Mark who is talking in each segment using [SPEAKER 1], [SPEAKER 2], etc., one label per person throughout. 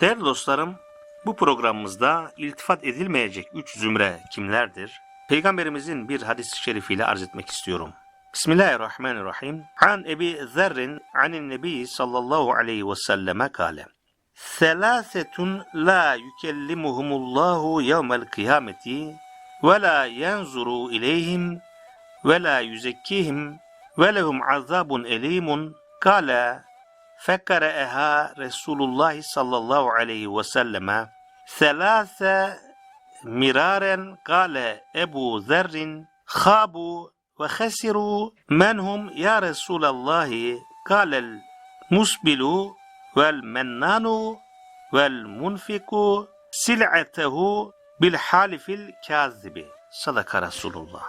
[SPEAKER 1] Değerli dostlarım, bu programımızda iltifat edilmeyecek üç zümre kimlerdir? Peygamberimizin bir hadis-i şerifiyle arz etmek istiyorum. Bismillahirrahmanirrahim. An Ebi Zerrin anin Nebi sallallahu aleyhi ve selleme kale. Selâsetun la yükellimuhumullahu yevmel kıyameti ve la yenzuru ileyhim ve la yüzekkihim ve lehum azabun elimun kale فقرأها رسول الله صلى الله عليه وسلم ثلاث مرارا قال أبو ذر خابوا وخسروا من هم يا رسول الله قال المسبل والمنان والمنفق سلعته بالحالف الكاذب صدق رسول الله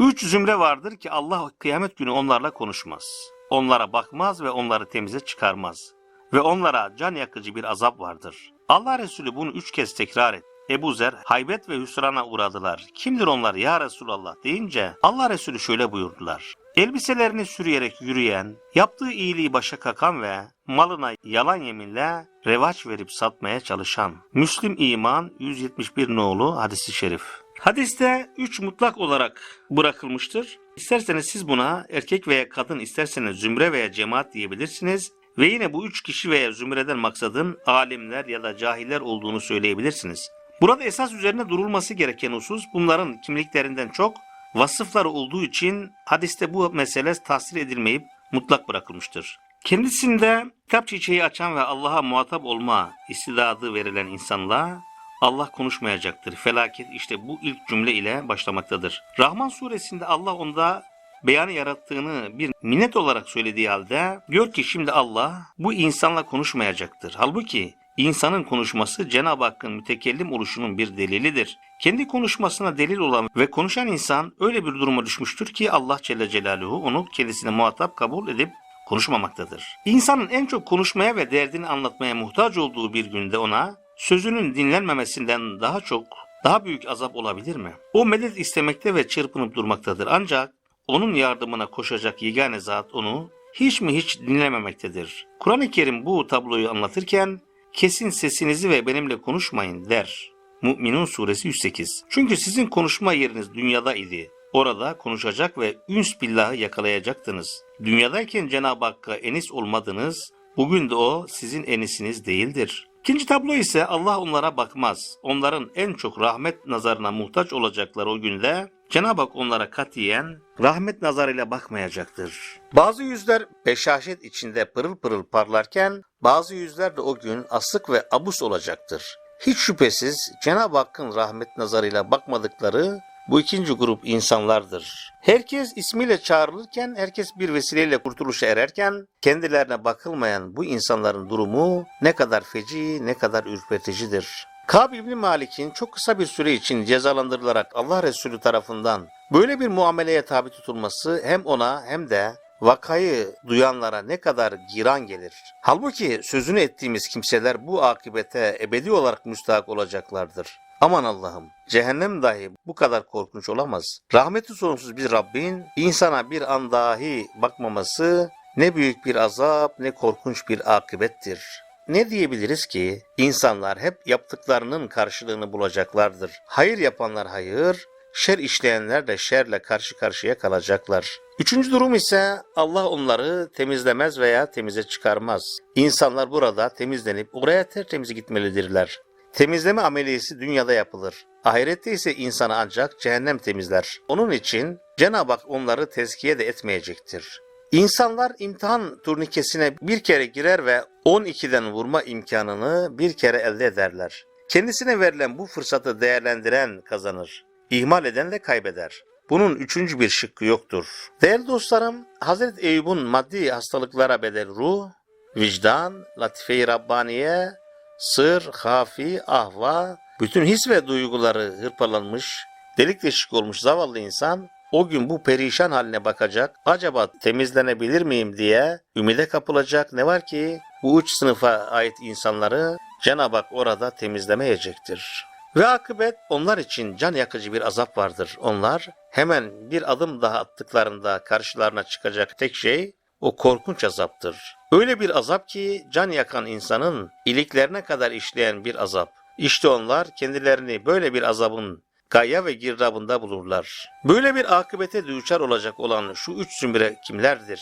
[SPEAKER 1] Üç zümre vardır ki Allah kıyamet günü onlarla konuşmaz. Onlara bakmaz ve onları temize çıkarmaz. Ve onlara can yakıcı bir azap vardır. Allah Resulü bunu üç kez tekrar et. Ebu Zer haybet ve hüsrana uğradılar. Kimdir onlar ya Resulallah deyince Allah Resulü şöyle buyurdular. Elbiselerini sürüyerek yürüyen, yaptığı iyiliği başa kakan ve malına yalan yeminle revaç verip satmaya çalışan. Müslim İman 171 nolu hadisi şerif. Hadiste üç mutlak olarak bırakılmıştır. İsterseniz siz buna erkek veya kadın isterseniz zümre veya cemaat diyebilirsiniz. Ve yine bu üç kişi veya zümreden maksadın alimler ya da cahiller olduğunu söyleyebilirsiniz. Burada esas üzerine durulması gereken husus bunların kimliklerinden çok vasıfları olduğu için hadiste bu mesele tasvir edilmeyip mutlak bırakılmıştır. Kendisinde kitap çiçeği açan ve Allah'a muhatap olma istidadı verilen insanla Allah konuşmayacaktır. Felaket işte bu ilk cümle ile başlamaktadır. Rahman suresinde Allah onda beyanı yarattığını bir minnet olarak söylediği halde gör ki şimdi Allah bu insanla konuşmayacaktır. Halbuki insanın konuşması Cenab-ı Hakk'ın mütekellim oluşunun bir delilidir. Kendi konuşmasına delil olan ve konuşan insan öyle bir duruma düşmüştür ki Allah Celle Celaluhu onu kendisine muhatap kabul edip konuşmamaktadır. İnsanın en çok konuşmaya ve derdini anlatmaya muhtaç olduğu bir günde ona sözünün dinlenmemesinden daha çok, daha büyük azap olabilir mi? O medet istemekte ve çırpınıp durmaktadır. Ancak onun yardımına koşacak yegane zat onu hiç mi hiç dinlememektedir. Kur'an-ı Kerim bu tabloyu anlatırken kesin sesinizi ve benimle konuşmayın der. Mü'minun suresi 108. Çünkü sizin konuşma yeriniz dünyada idi. Orada konuşacak ve üns billahı yakalayacaktınız. Dünyadayken Cenab-ı Hakk'a enis olmadınız, bugün de o sizin enisiniz değildir. İkinci tablo ise Allah onlara bakmaz. Onların en çok rahmet nazarına muhtaç olacakları o günde Cenab-ı Hak onlara katiyen rahmet nazarıyla bakmayacaktır. Bazı yüzler beşaşet içinde pırıl pırıl parlarken bazı yüzler de o gün asık ve abus olacaktır. Hiç şüphesiz Cenab-ı Hakk'ın rahmet nazarıyla bakmadıkları bu ikinci grup insanlardır. Herkes ismiyle çağrılırken, herkes bir vesileyle kurtuluşa ererken, kendilerine bakılmayan bu insanların durumu ne kadar feci, ne kadar ürperticidir. Kab İbni Malik'in çok kısa bir süre için cezalandırılarak Allah Resulü tarafından böyle bir muameleye tabi tutulması hem ona hem de vakayı duyanlara ne kadar giran gelir. Halbuki sözünü ettiğimiz kimseler bu akibete ebedi olarak müstahak olacaklardır. Aman Allah'ım cehennem dahi bu kadar korkunç olamaz. Rahmeti sonsuz bir Rabbin insana bir an dahi bakmaması ne büyük bir azap ne korkunç bir akıbettir. Ne diyebiliriz ki insanlar hep yaptıklarının karşılığını bulacaklardır. Hayır yapanlar hayır, şer işleyenler de şerle karşı karşıya kalacaklar. Üçüncü durum ise Allah onları temizlemez veya temize çıkarmaz. İnsanlar burada temizlenip oraya tertemiz gitmelidirler. Temizleme ameliyesi dünyada yapılır. Ahirette ise insanı ancak cehennem temizler. Onun için Cenab-ı Hak onları tezkiye de etmeyecektir. İnsanlar imtihan turnikesine bir kere girer ve 12'den vurma imkanını bir kere elde ederler. Kendisine verilen bu fırsatı değerlendiren kazanır. İhmal eden de kaybeder. Bunun üçüncü bir şıkkı yoktur. Değerli dostlarım, Hazreti Eyüp'ün maddi hastalıklara bedel ruh, vicdan, latife-i Rabbaniye, sır, hafi, ahva, bütün his ve duyguları hırpalanmış, delik deşik olmuş zavallı insan o gün bu perişan haline bakacak, acaba temizlenebilir miyim diye ümide kapılacak. Ne var ki bu üç sınıfa ait insanları Cenab-ı Hak orada temizlemeyecektir. Ve akıbet onlar için can yakıcı bir azap vardır. Onlar hemen bir adım daha attıklarında karşılarına çıkacak tek şey o korkunç azaptır. Öyle bir azap ki can yakan insanın iliklerine kadar işleyen bir azap. İşte onlar kendilerini böyle bir azabın gaya ve girdabında bulurlar. Böyle bir akıbete düçar olacak olan şu üç zümre kimlerdir?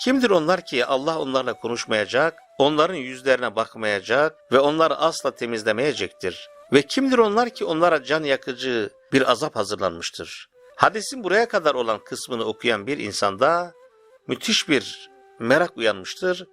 [SPEAKER 1] Kimdir onlar ki Allah onlarla konuşmayacak, onların yüzlerine bakmayacak ve onları asla temizlemeyecektir? Ve kimdir onlar ki onlara can yakıcı bir azap hazırlanmıştır? Hadisin buraya kadar olan kısmını okuyan bir insanda müthiş bir merak uyanmıştır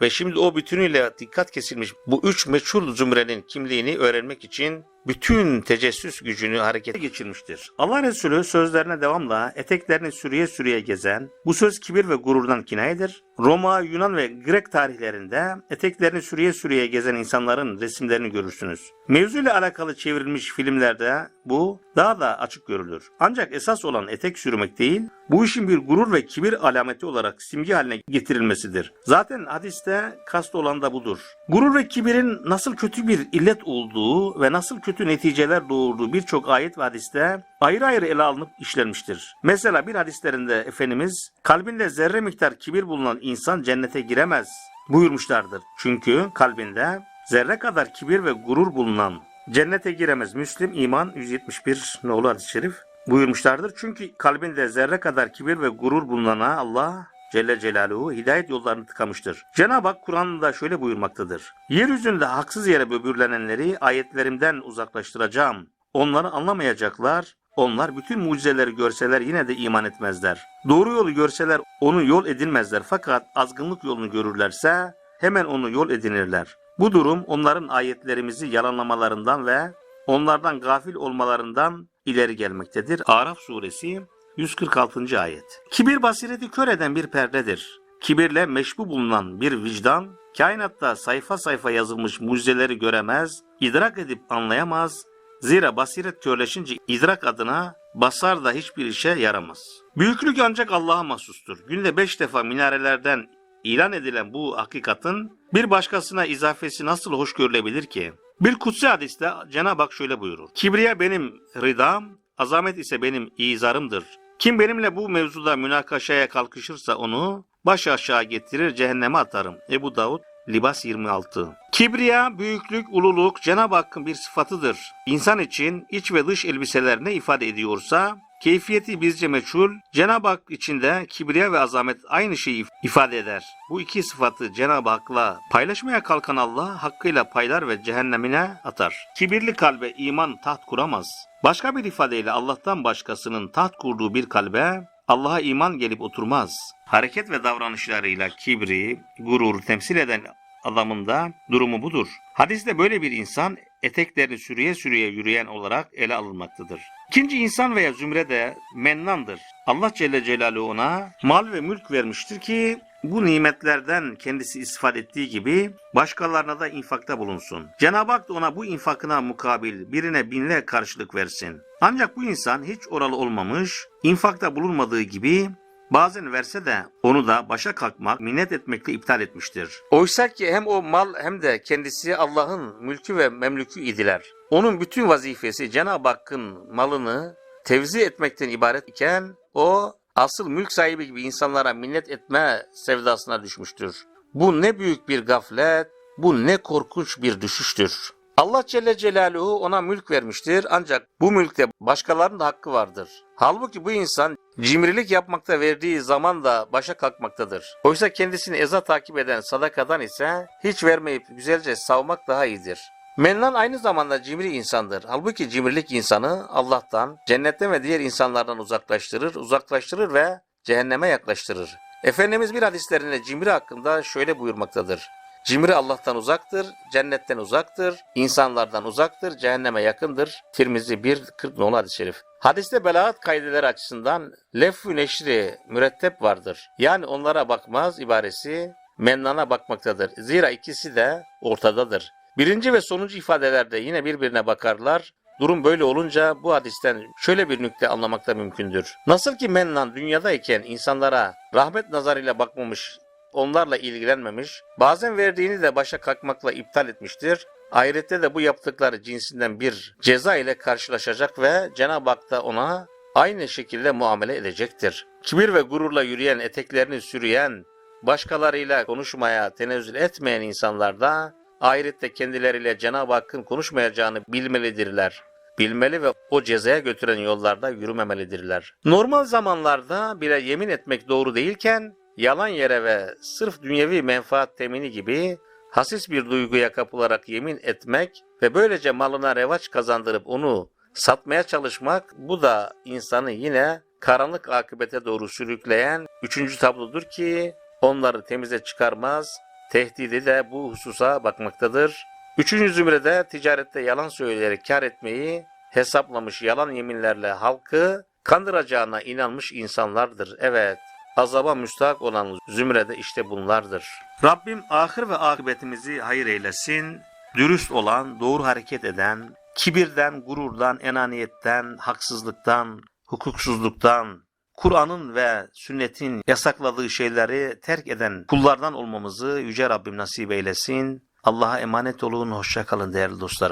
[SPEAKER 1] ve şimdi o bütünüyle dikkat kesilmiş bu üç meçhul zümrenin kimliğini öğrenmek için bütün tecessüs gücünü harekete geçirmiştir. Allah Resulü sözlerine devamla eteklerini sürüye sürüye gezen, bu söz kibir ve gururdan kinayedir. Roma, Yunan ve Grek tarihlerinde eteklerini sürüye sürüye gezen insanların resimlerini görürsünüz. Mevzuyla alakalı çevrilmiş filmlerde bu daha da açık görülür. Ancak esas olan etek sürmek değil, bu işin bir gurur ve kibir alameti olarak simge haline getirilmesidir. Zaten hadiste kast olan da budur. Gurur ve kibirin nasıl kötü bir illet olduğu ve nasıl kötü neticeler doğurduğu birçok ayet ve hadiste ayrı ayrı ele alınıp işlenmiştir. Mesela bir hadislerinde Efendimiz kalbinde zerre miktar kibir bulunan insan cennete giremez buyurmuşlardır. Çünkü kalbinde zerre kadar kibir ve gurur bulunan cennete giremez. Müslim İman 171 nolu hadis-i şerif buyurmuşlardır. Çünkü kalbinde zerre kadar kibir ve gurur bulunana Allah Celle Celaluhu hidayet yollarını tıkamıştır. Cenab-ı Hak Kur'an'da şöyle buyurmaktadır. Yeryüzünde haksız yere böbürlenenleri ayetlerimden uzaklaştıracağım. Onları anlamayacaklar. Onlar bütün mucizeleri görseler yine de iman etmezler. Doğru yolu görseler onu yol edinmezler. Fakat azgınlık yolunu görürlerse hemen onu yol edinirler. Bu durum onların ayetlerimizi yalanlamalarından ve onlardan gafil olmalarından ileri gelmektedir. Araf suresi 146. ayet. Kibir basireti kör eden bir perdedir. Kibirle meşbu bulunan bir vicdan, kainatta sayfa sayfa yazılmış mucizeleri göremez, idrak edip anlayamaz, zira basiret körleşince idrak adına basar da hiçbir işe yaramaz. Büyüklük ancak Allah'a mahsustur. Günde beş defa minarelerden ilan edilen bu hakikatin bir başkasına izafesi nasıl hoş görülebilir ki? Bir kutsi hadiste Cenab-ı Hak şöyle buyurur. Kibriya benim rıdam, azamet ise benim izarımdır. Kim benimle bu mevzuda münakaşaya kalkışırsa onu baş aşağı getirir cehenneme atarım. Ebu Davud Libas 26 Kibriya, büyüklük, ululuk Cenab-ı Hakk'ın bir sıfatıdır. İnsan için iç ve dış elbiseler ne ifade ediyorsa keyfiyeti bizce meçhul, Cenab-ı Hak içinde kibriya ve azamet aynı şeyi ifade eder. Bu iki sıfatı Cenab-ı Hak'la paylaşmaya kalkan Allah hakkıyla paylar ve cehennemine atar. Kibirli kalbe iman taht kuramaz. Başka bir ifadeyle Allah'tan başkasının taht kurduğu bir kalbe Allah'a iman gelip oturmaz. Hareket ve davranışlarıyla kibri, gurur temsil eden adamın da durumu budur. Hadiste böyle bir insan eteklerini sürüye sürüye yürüyen olarak ele alınmaktadır. İkinci insan veya zümre de mennandır. Allah Celle Celaluhu ona mal ve mülk vermiştir ki bu nimetlerden kendisi istifade ettiği gibi başkalarına da infakta bulunsun. Cenab-ı Hak da ona bu infakına mukabil birine binle karşılık versin. Ancak bu insan hiç oralı olmamış, infakta bulunmadığı gibi Bazen verse de onu da başa kalkmak, minnet etmekle iptal etmiştir. Oysa ki hem o mal hem de kendisi Allah'ın mülkü ve memlükü idiler. Onun bütün vazifesi Cenab-ı Hakk'ın malını tevzi etmekten ibaret iken o asıl mülk sahibi gibi insanlara minnet etme sevdasına düşmüştür. Bu ne büyük bir gaflet, bu ne korkunç bir düşüştür. Allah Celle Celaluhu ona mülk vermiştir ancak bu mülkte başkalarının da hakkı vardır. Halbuki bu insan cimrilik yapmakta verdiği zaman da başa kalkmaktadır. Oysa kendisini eza takip eden sadakadan ise hiç vermeyip güzelce savmak daha iyidir. Mennan aynı zamanda cimri insandır. Halbuki cimrilik insanı Allah'tan, cennetten ve diğer insanlardan uzaklaştırır, uzaklaştırır ve cehenneme yaklaştırır. Efendimiz bir hadislerinde cimri hakkında şöyle buyurmaktadır. Cimri Allah'tan uzaktır, cennetten uzaktır, insanlardan uzaktır, cehenneme yakındır. Tirmizi 1.40 nolu hadis-i şerif. Hadiste belaat kaydeleri açısından lef-ü neşri mürettep vardır. Yani onlara bakmaz ibaresi mennana bakmaktadır. Zira ikisi de ortadadır. Birinci ve sonuncu ifadelerde yine birbirine bakarlar. Durum böyle olunca bu hadisten şöyle bir nükte anlamakta mümkündür. Nasıl ki mennan dünyadayken insanlara rahmet nazarıyla bakmamış, onlarla ilgilenmemiş, bazen verdiğini de başa kalkmakla iptal etmiştir. Ahirette de bu yaptıkları cinsinden bir ceza ile karşılaşacak ve Cenab-ı Hak da ona aynı şekilde muamele edecektir. Kibir ve gururla yürüyen, eteklerini sürüyen başkalarıyla konuşmaya tenezzül etmeyen insanlar da ahirette kendileriyle Cenab-ı Hakk'ın konuşmayacağını bilmelidirler. Bilmeli ve o cezaya götüren yollarda yürümemelidirler. Normal zamanlarda bile yemin etmek doğru değilken yalan yere ve sırf dünyevi menfaat temini gibi hasis bir duyguya kapılarak yemin etmek ve böylece malına revaç kazandırıp onu satmaya çalışmak bu da insanı yine karanlık akıbete doğru sürükleyen üçüncü tablodur ki onları temize çıkarmaz, tehdidi de bu hususa bakmaktadır. Üçüncü zümrede ticarette yalan söyleyerek kar etmeyi hesaplamış yalan yeminlerle halkı kandıracağına inanmış insanlardır. Evet, azaba müstahak olan zümrede işte bunlardır. Rabbim ahir ve akıbetimizi hayır eylesin. Dürüst olan, doğru hareket eden, kibirden, gururdan, enaniyetten, haksızlıktan, hukuksuzluktan, Kur'an'ın ve sünnetin yasakladığı şeyleri terk eden kullardan olmamızı Yüce Rabbim nasip eylesin. Allah'a emanet olun, hoşça kalın değerli dostlarım.